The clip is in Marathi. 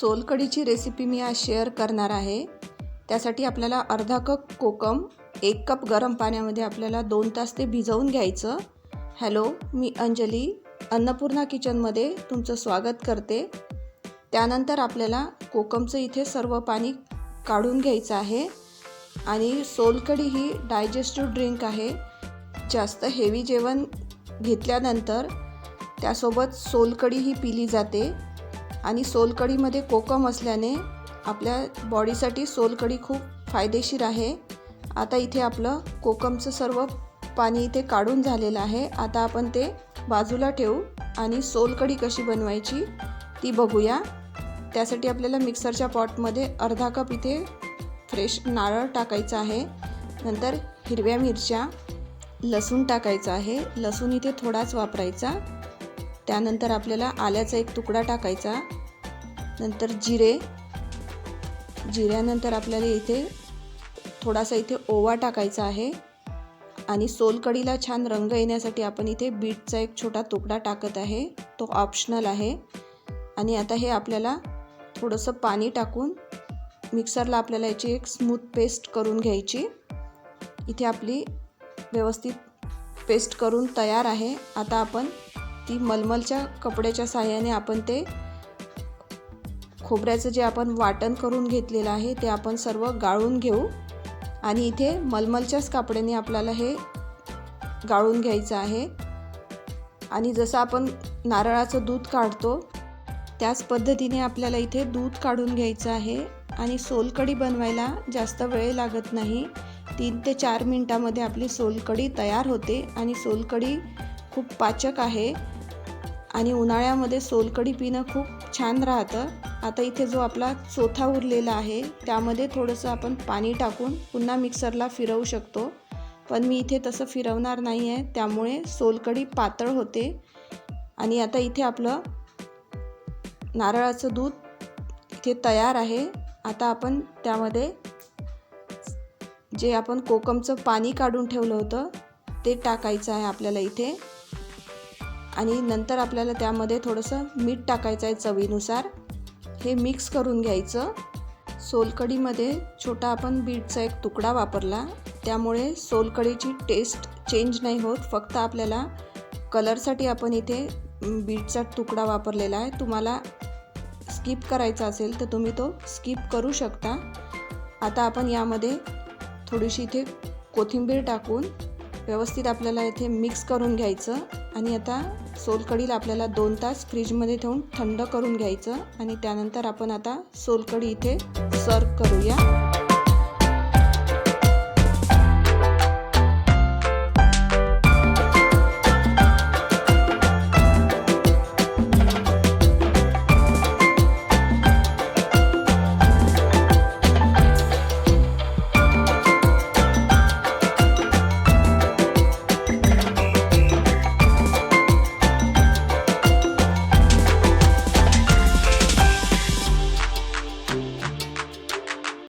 सोलकढीची रेसिपी मी आज शेअर करणार आहे. त्यासाठी आपल्याला अर्धा कप कोकम एक कप गरम पाण्यामध्ये आपल्याला दोन तास ते भिजवून घ्यायचं. हॅलो मी अंजली अन्नपूर्णा किचनमध्ये तुमचं स्वागत करते. त्यानंतर आपल्याला कोकमचं इथे सर्व पाणी काढून घ्यायचं आहे. आणि सोलकढी ही डायजेस्टिव्ह ड्रिंक आहे. जास्त हेवी जेवण घेतल्यानंतर त्यासोबत सोलकढी ही पिली जाते. आणि सोलकढीमध्ये कोकम असल्याने आपल्या बॉडीसाठी सोलकढी खूप फायदेशीर आहे. आता इथे आपलं कोकमचं सर्व पाणी इथे काढून झालेलं आहे. आता आपण ते बाजूला ठेवू आणि सोलकढी कशी बनवायची ती बघूया. त्यासाठी आपल्याला मिक्सरच्या पॉटमध्ये अर्धा कप इथे फ्रेश नारळ टाकायचं आहे. नंतर हिरव्या मिरच्या लसूण टाकायचं आहे. लसूण इथे थोडाच वापरायचा. त्यानंतर आपल्याला आल्याचा एक तुकडा टाकायचा. नंतर जिरे. जिऱ्यानंतर आपल्याला इथे थोडासा इथे ओवा टाकायचा आहे. आणि सोलकढीला छान रंग येण्यासाठी आपण इथे बीटचा एक छोटा तुकडा टाकत आहे. तो ऑप्शनल आहे. आणि आता हे आपल्याला थोडंसं पाणी टाकून मिक्सरला आपल्याला याची एक स्मूथ पेस्ट करून घ्यायची. इथे आपली व्यवस्थित पेस्ट करून तयार आहे. आता आपण ती मलमलच्या कपड्याच्या साह्याने आपण ते खोबऱ्याचं जे आपण वाटण करून घेतलेलं आहे ते आपण सर्व गाळून घेऊ. आणि इथे मलमलच्याच कापड्याने आपल्याला हे गाळून घ्यायचं आहे. आणि जसं आपण नारळाचं दूध काढतो त्याच पद्धतीने आपल्याला इथे दूध काढून घ्यायचं आहे. आणि सोलकढी बनवायला जास्त वेळ लागत नाही. तीन ते चार मिनटामध्ये आपली सोलकढी तयार होते. आणि सोलकढी खूप पाचक आहे. आणि उन्हाळ्यामध्ये सोलकढी पिणं खूप छान राहतं. आता इथे जो आपला चोथा उरलेला आहे त्यामध्ये थोडंसं आपण पाणी टाकून पुन्हा मिक्सरला फिरवू शकतो. पण मी इथे तसं फिरवणार नाही आहे त्यामुळे सोलकढी पातळ होते. आणि आता इथे आपलं नारळाचं दूध इथे तयार आहे. आता आपण त्यामध्ये जे आपण कोकमचं पाणी काढून ठेवलं होतं ते टाकायचं आहे आपल्याला इथे. आणि नंतर आपल्याला त्यामध्ये थोडंसं मीठ टाकायचं आहे चवीनुसार. हे मिक्स करून घ्यायचं. सोलकढीमध्ये छोटा आपण बीटचा एक तुकडा वापरला. त्यामुळे सोलकढीची टेस्ट चेंज नाही होत. फक्त आपल्याला कलरसाठी आपण इथे बीटचा तुकडा वापरलेला आहे. तुम्हाला स्किप करायचा असेल तर तुम्ही तो स्किप करू शकता. आता आपण यामध्ये थोडीशी इथे कोथिंबीर टाकून व्यवस्थित आपल्याला इथे मिक्स करून घ्यायचं आणि आता सोलकढीला आपल्याला दोन तास फ्रीजमध्ये ठेवून थंड करून घ्यायचं आणि त्यानंतर आपण आता सोलकढी इथे सर्व करूया.